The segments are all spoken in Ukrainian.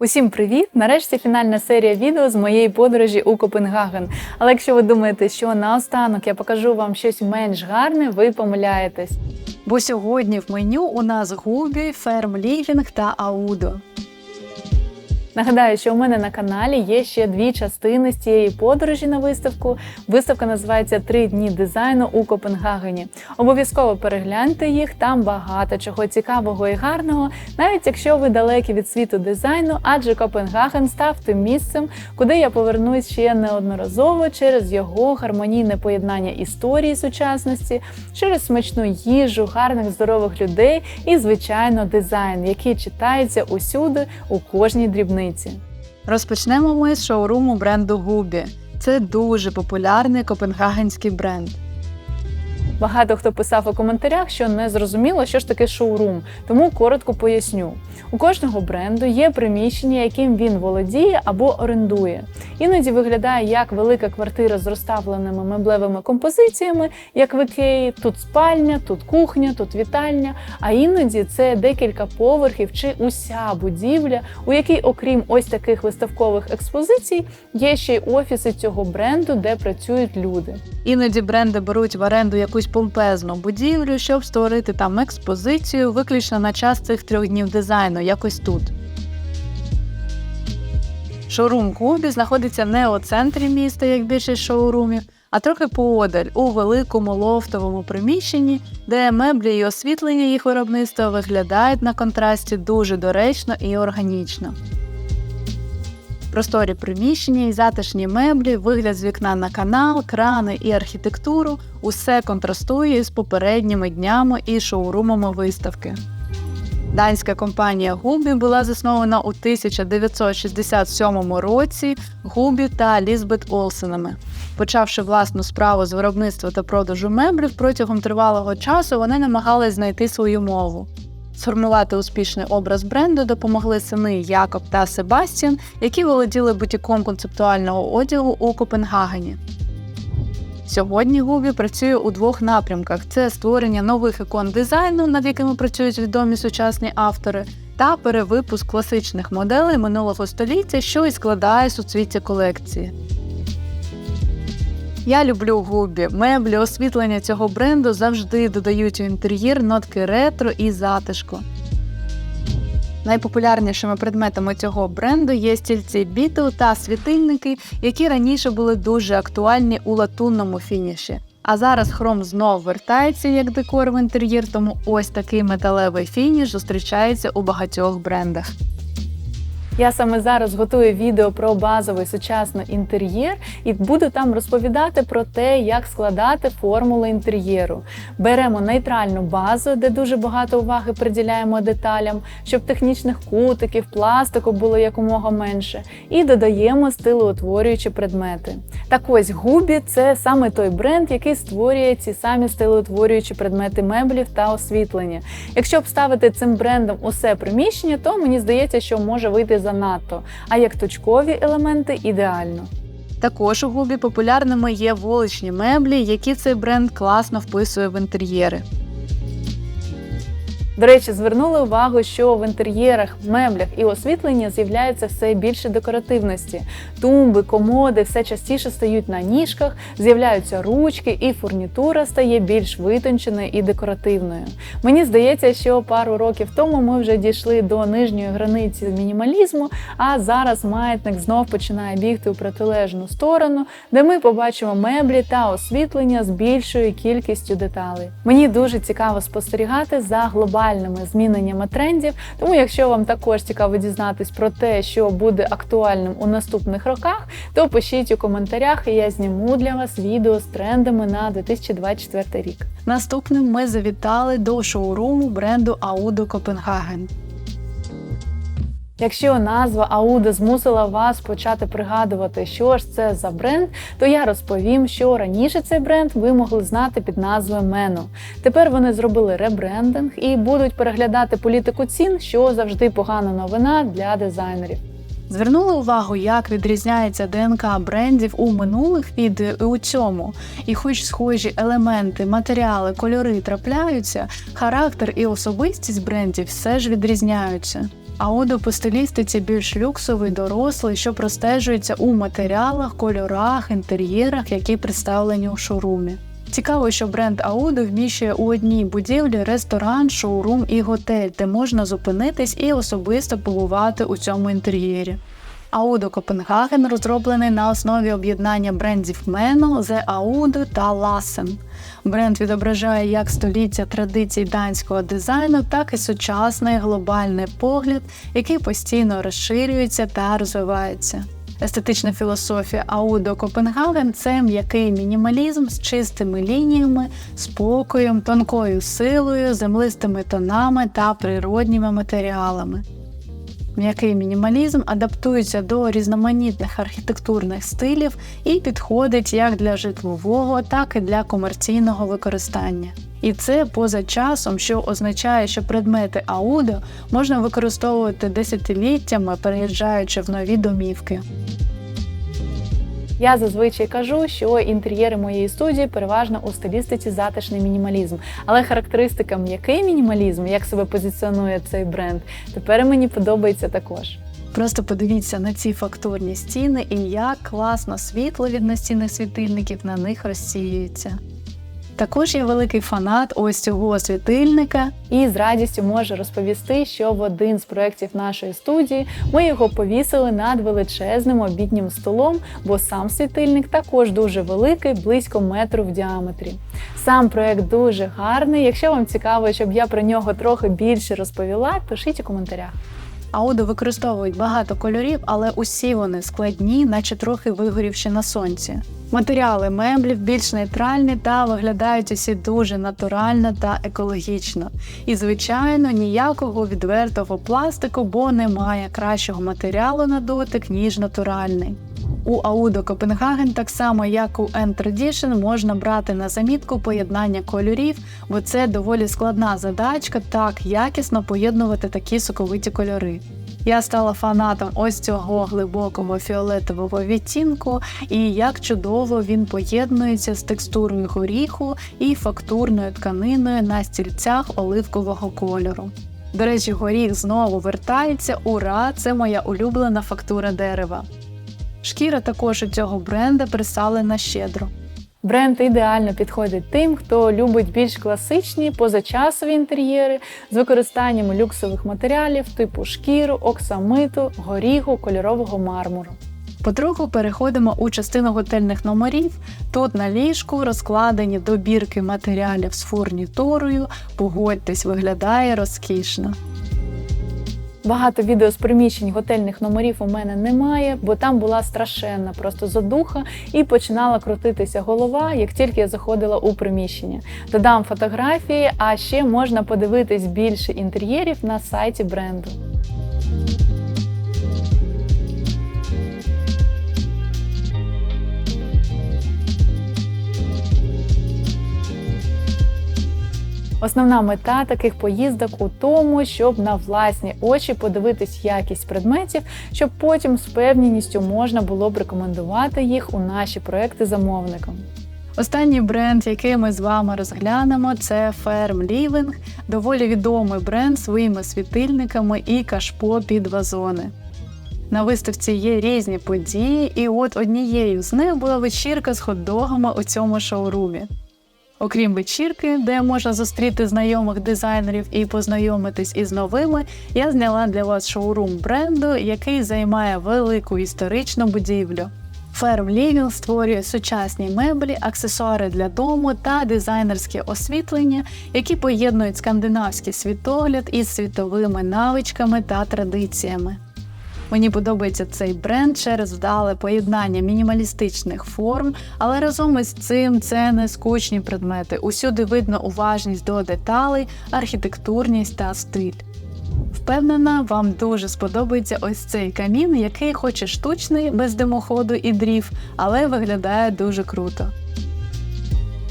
Усім привіт! Нарешті фінальна серія відео з моєї подорожі у Копенгаген. Але якщо ви думаєте, що наостанок я покажу вам щось менш гарне, ви помиляєтесь. Бо сьогодні в меню у нас губі, ферм лівінг та аудо. Нагадаю, що у мене на каналі є ще дві частини з цієї подорожі на виставку. Виставка називається Три дні дизайну у Копенгагені. Обов'язково перегляньте їх, там багато чого цікавого і гарного, навіть якщо ви далекі від світу дизайну, адже Копенгаген став тим місцем, куди я повернусь ще неодноразово через його гармонійне поєднання історії сучасності, через смачну їжу, гарних здорових людей і, звичайно, дизайн, який читається усюди у кожній дрібниці. Розпочнемо ми з шоуруму бренду Губі. Це дуже популярний копенгагенський бренд. Багато хто писав у коментарях, що не зрозуміло, що ж таке шоурум, тому коротко поясню. У кожного бренду є приміщення, яким він володіє або орендує. Іноді виглядає як велика квартира з розставленими меблевими композиціями, як в Ікеї. Тут спальня, тут кухня, тут вітальня. А іноді це декілька поверхів чи уся будівля, у якій, окрім ось таких виставкових експозицій, є ще й офіси цього бренду, де працюють люди. Іноді бренди беруть в оренду якусь помпезну будівлю, щоб створити там експозицію, виключно на час цих трьох днів дизайну, якось тут. Шоурум Кубі знаходиться не у центрі міста, як більшість шоурумів, а трохи поодаль у великому лофтовому приміщенні, де меблі і освітлення їх виробництва виглядають на контрасті дуже доречно і органічно. Просторі приміщення і затишні меблі, вигляд з вікна на канал, крани і архітектуру усе контрастує з попередніми днями і шоурумами виставки. Данська компанія Губі була заснована у 1967 році Губі та Лізбет Олсенами. Почавши власну справу з виробництва та продажу меблів, протягом тривалого часу вони намагались знайти свою мову. Сформувати успішний образ бренду допомогли сини Якоб та Себастьян, які володіли бутіком концептуального одягу у Копенгагені. Сьогодні Губі працює у двох напрямках: це створення нових ікон дизайну, над якими працюють відомі сучасні автори, та перевипуск класичних моделей минулого століття, що і складає суцвіття колекції. Я люблю губі. Меблі, освітлення цього бренду завжди додають у інтер'єр нотки ретро і затишку. Найпопулярнішими предметами цього бренду є стільці бітл та світильники, які раніше були дуже актуальні у латунному фініші. А зараз хром знов вертається як декор в інтер'єр, тому ось такий металевий фініш зустрічається у багатьох брендах. Я саме зараз готую відео про базовий сучасний інтер'єр і буду там розповідати про те, як складати формули інтер'єру. Беремо нейтральну базу, де дуже багато уваги приділяємо деталям, щоб технічних кутиків, пластику було якомога менше, і додаємо стилоутворюючі предмети. Так ось Губі це саме той бренд, який створює ці самі стилоутворюючі предмети меблів та освітлення. Якщо обставити цим брендом усе приміщення, то мені здається, що може вийти занадто, а як точкові елементи ідеально. Також у губі популярними є вуличні меблі, які цей бренд класно вписує в інтер'єри. До речі, звернули увагу, що в інтер'єрах, меблях і освітленні з'являється все більше декоративності. Тумби, комоди все частіше стають на ніжках, з'являються ручки, і фурнітура стає більш витонченою і декоративною. Мені здається, що пару років тому ми вже дійшли до нижньої границі мінімалізму, а зараз маятник знов починає бігти у протилежну сторону, де ми побачимо меблі та освітлення з більшою кількістю деталей. Мені дуже цікаво спостерігати за глобальними зміненнями трендів. Тому, якщо вам також цікаво дізнатись про те, що буде актуальним у наступних роках, то пишіть у коментарях, і я зніму для вас відео з трендами на 2024 рік. Наступним ми завітали до шоуруму бренду Audo Copenhagen. Якщо назва Ауда змусила вас почати пригадувати, що ж це за бренд, то я розповім, що раніше цей бренд ви могли знати під назвою Мено. Тепер вони зробили ребрендинг і будуть переглядати політику цін, що завжди погана новина для дизайнерів. Звернули увагу, як відрізняється ДНК брендів у минулих відео у цьому. І хоч схожі елементи, матеріали, кольори трапляються, характер і особистість брендів все ж відрізняються. Аудо по стилістиці більш люксовий, дорослий, що простежується у матеріалах, кольорах, інтер'єрах, які представлені у шоурумі. Цікаво, що бренд Аудо вміщує у одній будівлі ресторан, шоурум і готель, де можна зупинитись і особисто побувати у цьому інтер'єрі. Аудо Копенгаген розроблений на основі об'єднання брендів Мено, The Audo та Lassen. Бренд відображає як століття традицій данського дизайну, так і сучасний глобальний погляд, який постійно розширюється та розвивається. Естетична філософія Аудо Копенгаген це м'який мінімалізм з чистими лініями, спокоєм, тонкою силою, землистими тонами та природніми матеріалами. М'який мінімалізм адаптується до різноманітних архітектурних стилів і підходить як для житлового, так і для комерційного використання. І це поза часом, що означає, що предмети аудо можна використовувати десятиліттями, переїжджаючи в нові домівки. Я зазвичай кажу, що інтер'єри моєї студії переважно у стилістиці затишний мінімалізм. Але характеристика м'який мінімалізм, як себе позиціонує цей бренд, тепер мені подобається також. Просто подивіться на ці фактурні стіни і як класно світло від настінних світильників на них розсіюється. Також я великий фанат ось цього світильника і з радістю можу розповісти, що в один з проєктів нашої студії ми його повісили над величезним обіднім столом, бо сам світильник також дуже великий, близько метру в діаметрі. Сам проєкт дуже гарний. Якщо вам цікаво, щоб я про нього трохи більше розповіла, пишіть у коментарях. Аудо використовують багато кольорів, але усі вони складні, наче трохи вигорівши на сонці. Матеріали меблів більш нейтральні та виглядають усі дуже натурально та екологічно. І, звичайно, ніякого відвертого пластику, бо немає кращого матеріалу на дотик, ніж натуральний. У Audо Копенгаген, так само як у N-Tradition, можна брати на замітку поєднання кольорів, бо це доволі складна задачка так якісно поєднувати такі соковиті кольори. Я стала фанатом ось цього глибокого фіолетового відтінку, і як чудово він поєднується з текстурою горіху і фактурною тканиною на стільцях оливкового кольору. До речі, горіх знову вертається. Ура! Це моя улюблена фактура дерева. Шкіра також у цього бренда присалена щедро. Бренд ідеально підходить тим, хто любить більш класичні позачасові інтер'єри з використанням люксових матеріалів типу шкіру, оксамиту, горіху, кольорового мармуру. Потроху переходимо у частину готельних номерів. Тут на ліжку розкладені добірки матеріалів з фурніторою. Погодьтесь, виглядає розкішно. Багато відео з приміщень готельних номерів у мене немає, бо там була страшенна просто задуха і починала крутитися голова, як тільки я заходила у приміщення. Додам фотографії, а ще можна подивитись більше інтер'єрів на сайті бренду. Основна мета таких поїздок у тому, щоб на власні очі подивитись якість предметів, щоб потім з певністю можна було б рекомендувати їх у наші проекти замовникам. Останній бренд, який ми з вами розглянемо, це Firm Living, доволі відомий бренд своїми світильниками і кашпо під вазони. На виставці є різні події, і от однією з них була вечірка з хот-догами у цьому шоурумі. Окрім вечірки, де можна зустріти знайомих дизайнерів і познайомитись із новими, я зняла для вас шоурум бренду, який займає велику історичну будівлю. Firm Living створює сучасні меблі, аксесуари для дому та дизайнерське освітлення, які поєднують скандинавський світогляд із світовими навичками та традиціями. Мені подобається цей бренд через вдале поєднання мінімалістичних форм, але разом із цим це не скучні предмети. Усюди видно уважність до деталей, архітектурність та стиль. Впевнена, вам дуже сподобається ось цей камін, який хоч і штучний, без димоходу і дрів, але виглядає дуже круто.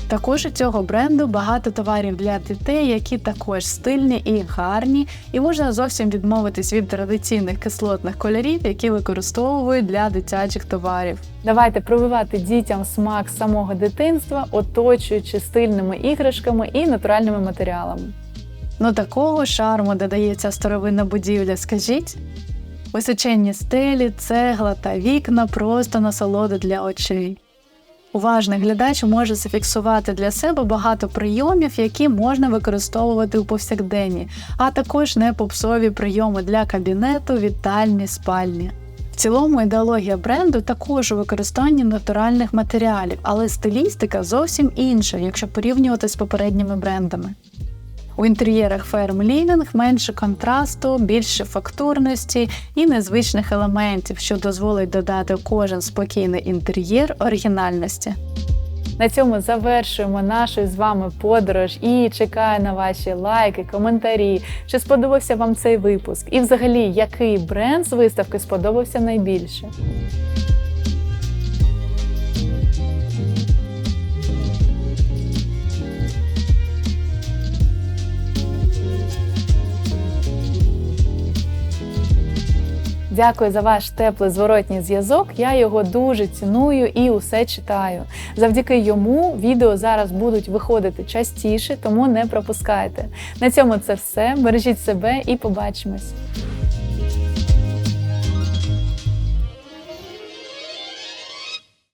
Також у цього бренду багато товарів для дітей, які також стильні і гарні, і можна зовсім відмовитись від традиційних кислотних кольорів, які використовують для дитячих товарів. Давайте прививати дітям смак самого дитинства, оточуючи стильними іграшками і натуральними матеріалами. Ну такого шарму додається старовинна будівля, скажіть? Височенні стелі, цегла та вікна просто насолода для очей. Уважний глядач може зафіксувати для себе багато прийомів, які можна використовувати у повсякденні, а також не попсові прийоми для кабінету, вітальні, спальні. В цілому ідеологія бренду також у використанні натуральних матеріалів, але стилістика зовсім інша, якщо порівнювати з попередніми брендами. У інтер'єрах Firm Living менше контрасту, більше фактурності і незвичних елементів, що дозволить додати кожен спокійний інтер'єр оригінальності. На цьому завершуємо нашу з вами подорож і чекаю на ваші лайки, коментарі. Чи сподобався вам цей випуск? І взагалі, який бренд з виставки сподобався найбільше? Дякую за ваш теплий зворотній зв'язок. Я його дуже ціную і усе читаю. Завдяки йому відео зараз будуть виходити частіше, тому не пропускайте. На цьому це все. Бережіть себе і побачимось.